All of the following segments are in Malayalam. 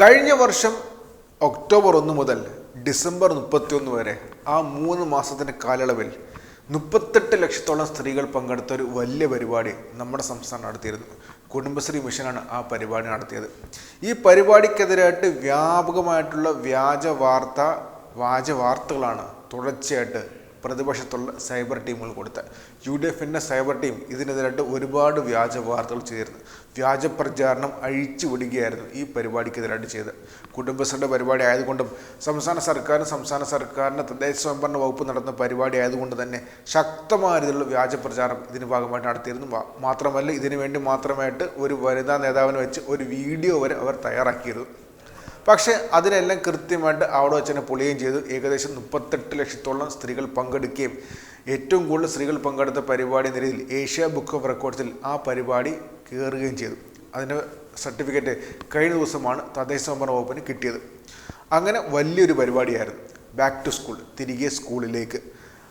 കഴിഞ്ഞ വർഷം ഒക്ടോബർ ഒന്ന് മുതൽ ഡിസംബർ മുപ്പത്തിയൊന്ന് വരെ ആ മൂന്ന് മാസത്തിന്റെ കാലയളവിൽ മുപ്പത്തെട്ട് ലക്ഷത്തോളം സ്ത്രീകൾ പങ്കെടുത്ത ഒരു വലിയ പരിപാടി നമ്മുടെ സംസ്ഥാനം നടത്തിയിരുന്നു. കുടുംബശ്രീ മിഷനാണ് ആ പരിപാടി നടത്തിയത്. ഈ പരിപാടിക്കെതിരായിട്ട് വ്യാപകമായിട്ടുള്ള വ്യാജ വാർത്ത വ്യാജ വാർത്തകളാണ് തുടർച്ചയായിട്ട് പ്രതിപക്ഷത്തുള്ള സൈബർ ടീമുകൾ കൊടുത്ത്. യു ഡി എഫിന്റെ സൈബർ ടീം ഇതിനെതിരായിട്ട് ഒരുപാട് വ്യാജ വാർത്തകൾ ചെയ്തിരുന്നു. വ്യാജ പ്രചാരണം അഴിച്ചു വിടുകയായിരുന്നു ഈ പരിപാടിക്കെതിരായിട്ട് ചെയ്ത് കുടുംബശ്രീയുടെ പരിപാടി ആയതുകൊണ്ടും സംസ്ഥാന സർക്കാരും സംസ്ഥാന സർക്കാരിന്റെ തദ്ദേശ സ്വയംഭരണ വകുപ്പ് നടത്തുന്ന പരിപാടി ആയതുകൊണ്ട് തന്നെ ശക്തമായ രീതിയിലുള്ള വ്യാജ പ്രചാരണം ഇതിന് ഭാഗമായിട്ട് നടത്തിയിരുന്നു. മാത്രമല്ല ഇതിനു വേണ്ടി മാത്രമായിട്ട് ഒരു വനിതാ നേതാവിനെ വെച്ച് ഒരു വീഡിയോ വരെ അവർ തയ്യാറാക്കിയിരുന്നു. പക്ഷേ അതിനെല്ലാം കൃത്യമായിട്ട് അവിടെ വെച്ച് തന്നെ പൊളിയുകയും ചെയ്തു. ഏകദേശം മുപ്പത്തെട്ട് ലക്ഷത്തോളം സ്ത്രീകൾ പങ്കെടുക്കുകയും ഏറ്റവും കൂടുതൽ സ്ത്രീകൾ പങ്കെടുത്ത പരിപാടി എന്ന രീതിയിൽ ഏഷ്യ ബുക്ക് ഓഫ് റെക്കോർഡ്സിൽ ആ പരിപാടി കയറുകയും ചെയ്തു. അതിന്റെ സർട്ടിഫിക്കറ്റ് കഴിഞ്ഞ ദിവസമാണ് തദ്ദേശ സ്വയംഭരണ വകുപ്പിന് കിട്ടിയത്. അങ്ങനെ വലിയൊരു പരിപാടിയായിരുന്നു. ബാക്ക് ടു സ്കൂൾ തിരികെ സ്കൂളിലേക്ക്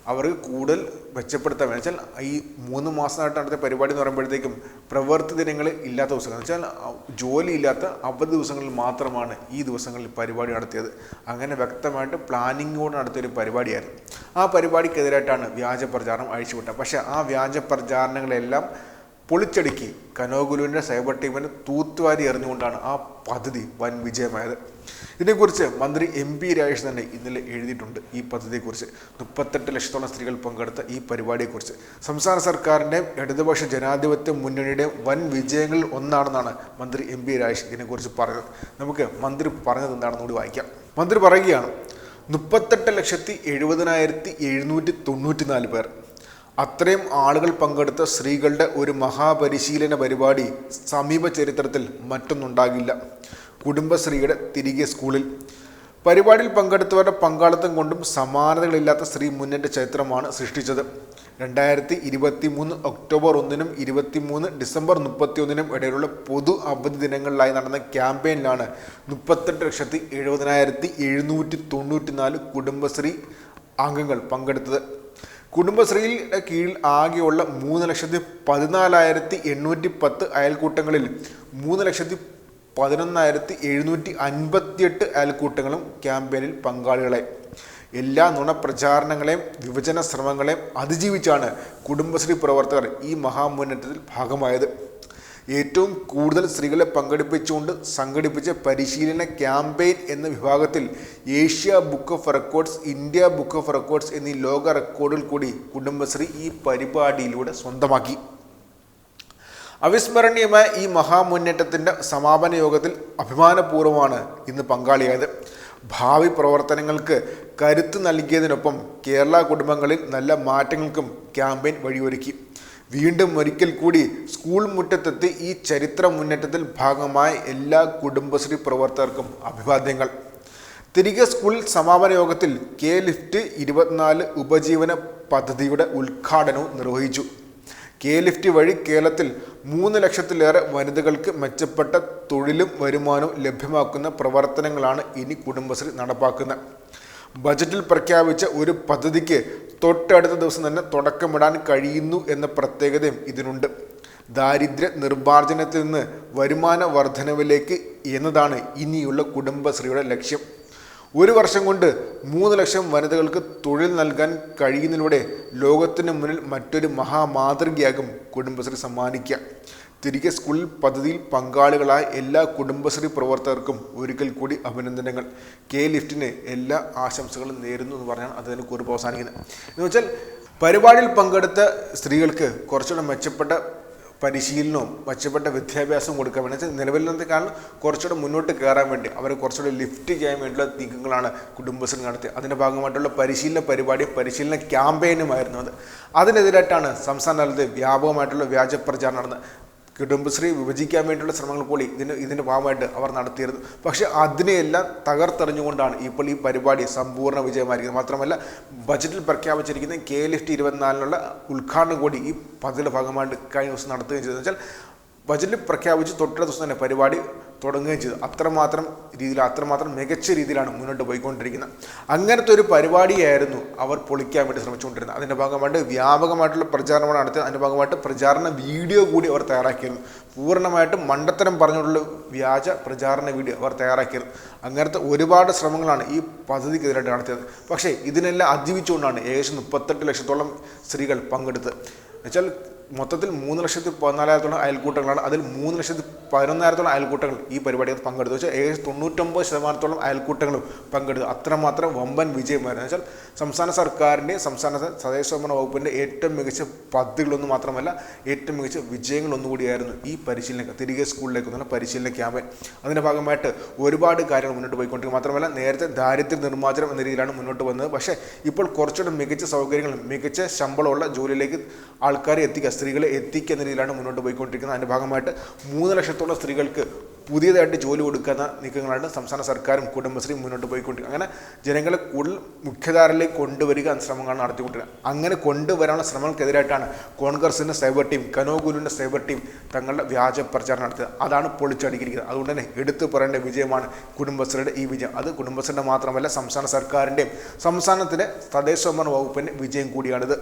അവർക്ക് കൂടുതൽ മെച്ചപ്പെടുത്താൻ വെച്ചാൽ ഈ മൂന്ന് മാസമായിട്ട് നടത്തിയ പരിപാടി എന്ന് പറയുമ്പോഴത്തേക്കും പ്രവൃത്തി ദിനങ്ങൾ ഇല്ലാത്ത ദിവസങ്ങൾ. എന്ന് വെച്ചാൽ ജോലി ഇല്ലാത്ത അവധി ദിവസങ്ങളിൽ മാത്രമാണ് ഈ ദിവസങ്ങളിൽ പരിപാടി നടത്തിയത്. അങ്ങനെ വ്യക്തമായിട്ട് പ്ലാനിങ്ങോട് നടത്തിയൊരു പരിപാടിയായിരുന്നു. ആ പരിപാടിക്കെതിരായിട്ടാണ് വ്യാജ പ്രചാരണം അഴിച്ചുവിട്ടത്. പക്ഷേ ആ വ്യാജ പ്രചാരണങ്ങളെല്ലാം പൊളിച്ചടുക്കി. കനോഗുലുവിന്റെ സൈബർ ടീമിനെ തൂത്തുവാരി എറിഞ്ഞുകൊണ്ടാണ് ആ പദ്ധതി വൻ വിജയമായത്. ഇതിനെക്കുറിച്ച് മന്ത്രി എം പി രാജേഷ് തന്നെ ഇന്നലെ എഴുതിയിട്ടുണ്ട് ഈ പദ്ധതിയെക്കുറിച്ച്. മുപ്പത്തെട്ട് ലക്ഷത്തോളം സ്ത്രീകൾ പങ്കെടുത്ത ഈ പരിപാടിയെക്കുറിച്ച്. സംസ്ഥാന സർക്കാരിന്റെ ഇടതുപക്ഷ ജനാധിപത്യ മുന്നണിയുടെ വൻ വിജയങ്ങളിൽ ഒന്നാണെന്നാണ് മന്ത്രി എം പി രാജേഷ് ഇതിനെക്കുറിച്ച് പറഞ്ഞത്. നമുക്ക് മന്ത്രി പറഞ്ഞത് എന്താണെന്ന് കൂടി വായിക്കാം. മന്ത്രി പറയുകയാണ് മുപ്പത്തെട്ട് ലക്ഷത്തി എഴുപതിനായിരത്തി എഴുന്നൂറ്റി തൊണ്ണൂറ്റി നാല് പേർ അത്രയും ആളുകൾ പങ്കെടുത്ത സ്ത്രീകളുടെ ഒരു മഹാപരിശീലന പരിപാടി സമീപ ചരിത്രത്തിൽ മറ്റൊന്നുണ്ടാകില്ല. കുടുംബശ്രീയുടെ തിരികെ സ്കൂളിൽ. പരിപാടിയിൽ പങ്കെടുത്തവരുടെ പങ്കാളിത്തം കൊണ്ടും സമാനതകളില്ലാത്ത സ്ത്രീ മുന്നേറ്റ ചരിത്രമാണ് സൃഷ്ടിച്ചത്. രണ്ടായിരത്തി ഇരുപത്തി മൂന്ന് ഒക്ടോബർ ഒന്നിനും ഇരുപത്തി മൂന്ന് ഡിസംബർ മുപ്പത്തിയൊന്നിനും ഇടയിലുള്ള പൊതു അവധി ദിനങ്ങളിലായി നടന്ന ക്യാമ്പയിനിലാണ് മുപ്പത്തെട്ട് ലക്ഷത്തി എഴുപതിനായിരത്തി എഴുന്നൂറ്റി തൊണ്ണൂറ്റി നാല് കുടുംബശ്രീ അംഗങ്ങൾ പങ്കെടുത്തത്. കുടുംബശ്രീയുടെ കീഴിൽ ആകെയുള്ള മൂന്ന് ലക്ഷത്തി പതിനാലായിരത്തി എണ്ണൂറ്റി പത്ത് അയൽക്കൂട്ടങ്ങളിൽ മൂന്ന് ലക്ഷത്തി പതിനൊന്നായിരത്തി എഴുന്നൂറ്റി അൻപത്തിയെട്ട് അയൽക്കൂട്ടങ്ങളും ക്യാമ്പയിനിൽ പങ്കാളികളായി എല്ലാ നുണപ്രചാരണങ്ങളെയും വിഭജന ശ്രമങ്ങളെയും അതിജീവിച്ചാണ് കുടുംബശ്രീ പ്രവർത്തകർ ഈ മഹാമുന്നേറ്റത്തിൽ ഭാഗമായത്. ഏറ്റവും കൂടുതൽ സ്ത്രീകളെ പങ്കെടുപ്പിച്ചുകൊണ്ട് സംഘടിപ്പിച്ച പരിശീലന ക്യാമ്പയിൻ എന്ന വിഭാഗത്തിൽ Asia book of records India book of records എന്നീ ലോക റെക്കോർഡിൽ കൂടി കുടുംബശ്രീ ഈ പരിപാടിയിലൂടെ സ്വന്തമാക്കി. അവിസ്മരണീയമായ ഈ മഹാമുന്നേറ്റത്തിന്റെ സമാപന യോഗത്തിൽ അഭിമാനപൂർവമാണ് ഇന്ന് പങ്കാളിയായത്. ഭാവി പ്രവർത്തനങ്ങൾക്ക് കരുത്ത് നൽകിയതിനൊപ്പം കേരള കുടുംബങ്ങളിൽ നല്ല മാറ്റങ്ങൾക്കും ക്യാമ്പയിൻ വഴിയൊരുക്കി. വീണ്ടും ഒരിക്കൽ കൂടി സ്കൂൾ മുറ്റത്തെത്തി ഈ ചരിത്ര മുന്നേറ്റത്തിൽ ഭാഗമായ എല്ലാ കുടുംബശ്രീ പ്രവർത്തകർക്കും അഭിവാദ്യങ്ങൾ. തിരികെ സ്കൂൾ സമാപന യോഗത്തിൽ കെ ലിഫ്റ്റ് ഇരുപത്തിനാല് ഉപജീവന പദ്ധതിയുടെ ഉദ്ഘാടനവും നിർവഹിച്ചു. കെ ലിഫ്റ്റ് വഴി കേരളത്തിൽ മൂന്ന് ലക്ഷത്തിലേറെ വനിതകൾക്ക് മെച്ചപ്പെട്ട തൊഴിലും വരുമാനവും ലഭ്യമാക്കുന്ന പ്രവർത്തനങ്ങളാണ് ഇനി കുടുംബശ്രീ നടപ്പാക്കുന്നത്. ബജറ്റിൽ പ്രഖ്യാപിച്ച ഒരു പദ്ധതിക്ക് തൊട്ടടുത്ത ദിവസം തന്നെ തുടക്കമിടാൻ കഴിയുന്നു എന്ന പ്രത്യേകതയും ഇതിനുണ്ട്. ദാരിദ്ര്യ നിർമ്മാർജനത്തിൽ നിന്ന് വരുമാന വർധനവിലേക്ക് എന്നതാണ് ഇനിയുള്ള കുടുംബശ്രീയുടെ ലക്ഷ്യം. ഒരു വർഷം കൊണ്ട് മൂന്ന് ലക്ഷം വനിതകൾക്ക് തൊഴിൽ നൽകാൻ കഴിയുന്നതിലൂടെ ലോകത്തിന് മുന്നിൽ മറ്റൊരു മഹാമാതൃകയാകും കുടുംബശ്രീ സമ്മാനിക്കുക. തിരികെ സ്കൂൾ പദ്ധതിയിൽ പങ്കാളികളായ എല്ലാ കുടുംബശ്രീ പ്രവർത്തകർക്കും ഒരിക്കൽ കൂടി അഭിനന്ദനങ്ങൾ. കെ ലിഫ്റ്റിന് എല്ലാ ആശംസകളും നേരുന്നു എന്ന് പറഞ്ഞാണ് അതിന് കുറിപ്പ് അവസാനിക്കുന്നത്. എന്ന് വെച്ചാൽ പരിപാടിയിൽ പങ്കെടുത്ത സ്ത്രീകൾക്ക് കുറച്ചുകൂടെ മെച്ചപ്പെട്ട പരിശീലനവും മെച്ചപ്പെട്ട വിദ്യാഭ്യാസവും കൊടുക്കാൻ വേണ്ടി. നിലവിലത്തെ കാരണം കുറച്ചുകൂടെ മുന്നോട്ട് കയറാൻ വേണ്ടി അവർ കുറച്ചുകൂടെ ലിഫ്റ്റ് ചെയ്യാൻ വേണ്ടിയുള്ള നീക്കങ്ങളാണ് കുടുംബശ്രീ നടത്തി അതിന്റെ ഭാഗമായിട്ടുള്ള പരിശീലന പരിപാടി പരിശീലന ക്യാമ്പയിനുമായിരുന്നു അത്. അതിനെതിരായിട്ടാണ് സംസ്ഥാന തലത്തിൽ വ്യാപകമായിട്ടുള്ള വ്യാജ പ്രചാരണം നടന്നത്. കുടുംബശ്രീ വിഭജിക്കാൻ വേണ്ടിയുള്ള ശ്രമങ്ങൾ കൂടി ഇതിന് ഇതിന്റെ ഭാഗമായിട്ട് അവർ നടത്തിയിരുന്നു. പക്ഷേ അതിനെയെല്ലാം തകർത്തെറിഞ്ഞുകൊണ്ടാണ് ഇപ്പോൾ ഈ പരിപാടി സമ്പൂർണ വിജയമായിരിക്കുന്നത്. മാത്രമല്ല ബജറ്റിൽ പ്രഖ്യാപിച്ചിരിക്കുന്ന കെ എൽ എഫ് ടി ഇരുപത്തിനാലിനുള്ള ഉദ്ഘാടനം കൂടി ഈ പദ്ധതിയുടെ ഭാഗമായിട്ട് കഴിഞ്ഞ ദിവസം നടത്തുകയും ചെയ്തതെന്ന് വെച്ചാൽ ബജറ്റ് പ്രഖ്യാപിച്ച് തൊട്ടടുത്ത ദിവസം തന്നെ പരിപാടി തുടങ്ങുകയും ചെയ്തു. അത്രമാത്രം രീതിയിൽ അത്രമാത്രം മികച്ച രീതിയിലാണ് മുന്നോട്ട് പോയിക്കൊണ്ടിരിക്കുന്നത്. അങ്ങനത്തെ ഒരു പരിപാടിയായിരുന്നു അവർ പൊളിക്കാൻ വേണ്ടി ശ്രമിച്ചുകൊണ്ടിരുന്നത്. അതിന്റെ ഭാഗമായിട്ട് വ്യാപകമായിട്ടുള്ള പ്രചാരണമാണ് നടത്തിയത്. അതിന്റെ ഭാഗമായിട്ട് പ്രചാരണ വീഡിയോ കൂടി അവർ തയ്യാറാക്കിയിരുന്നു. പൂർണമായിട്ടും മണ്ടത്തരം പറഞ്ഞുകൊണ്ടുള്ള വ്യാജ പ്രചാരണ വീഡിയോ അവർ തയ്യാറാക്കിയത് അങ്ങനത്തെ ഒരുപാട് ശ്രമങ്ങളാണ് ഈ പദ്ധതിക്കെതിരായിട്ട് നടത്തിയത്. പക്ഷേ ഇതിനെല്ലാം അതിജീവിച്ചുകൊണ്ടാണ് ഏകദേശം മുപ്പത്തെട്ട് ലക്ഷത്തോളം സ്ത്രീകൾ പങ്കെടുത്തത്. എന്നുവെച്ചാൽ മൊത്തത്തിൽ മൂന്ന് ലക്ഷത്തി പതിനാലായിരത്തോളം അയൽക്കൂട്ടങ്ങളാണ്. അതിൽ മൂന്ന് ലക്ഷത്തി പതിനൊന്നായിരത്തോളം അയൽക്കൂട്ടങ്ങൾ ഈ പരിപാടിയിൽ പങ്കെടുത്തു. വെച്ചാൽ ഏകദേശം തൊണ്ണൂറ്റൊമ്പത് ശതമാനത്തോളം അയൽക്കൂട്ടങ്ങളും പങ്കെടുത്തു. അത്രമാത്രം വമ്പൻ വിജയമായിരുന്നു. വെച്ചാൽ സംസ്ഥാന സർക്കാരിന്റെ സംസ്ഥാന തദ്ദേശഭരണ വകുപ്പിന്റെ ഏറ്റവും മികച്ച പദ്ധതികളൊന്നും മാത്രമല്ല ഏറ്റവും മികച്ച വിജയങ്ങളൊന്നുകൂടിയായിരുന്നു ഈ പരിശീലന തിരികെ സ്കൂളിലേക്ക് വന്നുള്ള പരിശീലന ക്യാമ്പയിൻ. അതിന്റെ ഭാഗമായിട്ട് ഒരുപാട് കാര്യങ്ങൾ മുന്നോട്ട് പോയിക്കൊണ്ടിരിക്കും മാത്രമല്ല നേരത്തെ ദാരിദ്ര്യ നിർമ്മാർജനം എന്ന രീതിയിലാണ് മുന്നോട്ട് വന്നത്. പക്ഷേ ഇപ്പോൾ കുറച്ചുകൂടെ മികച്ച സൗകര്യങ്ങളും മികച്ച ശമ്പളമുള്ള ജോലിയിലേക്ക് ആൾക്കാരെ എത്തിക്കുക സ്ത്രീകളെ എത്തിക്കുന്ന രീതിയിലാണ് മുന്നോട്ട് പോയിക്കൊണ്ടിരിക്കുന്നത്. അതിന്റെ ഭാഗമായിട്ട് മൂന്ന് ലക്ഷത്തോളം സ്ത്രീകൾക്ക് പുതിയതായിട്ട് ജോലി കൊടുക്കുന്ന നീക്കങ്ങളാണ് സംസ്ഥാന സർക്കാരും കുടുംബശ്രീയും മുന്നോട്ട് പോയിക്കൊണ്ടിരിക്കുന്നത്. അങ്ങനെ ജനങ്ങളെ കൂടുതൽ മുഖ്യധാരയിലേക്ക് കൊണ്ടുവരിക ശ്രമങ്ങളാണ് നടത്തിക്കൊണ്ടിരിക്കുന്നത്. അങ്ങനെ കൊണ്ടുവരാനുള്ള ശ്രമങ്ങൾക്കെതിരായിട്ടാണ് കോൺഗ്രസിന്റെ സൈബർ ടീം കനോഗുലുവിന്റെ സൈബർ ടീം തങ്ങളുടെ വ്യാജ പ്രചാരണം നടത്തിയത്. അതാണ് പൊളിച്ചടുക്കിയിരിക്കുന്നത് അതുകൊണ്ട് തന്നെ എടുത്തു പറയേണ്ട വിജയമാണ് കുടുംബശ്രീയുടെ ഈ വിജയം. അത് കുടുംബശ്രീയുടെ മാത്രമല്ല സംസ്ഥാന സർക്കാരിന്റെയും സംസ്ഥാനത്തിലെ സ്വയംഭരണ വകുപ്പിന്റെ വിജയം കൂടിയാണിത്.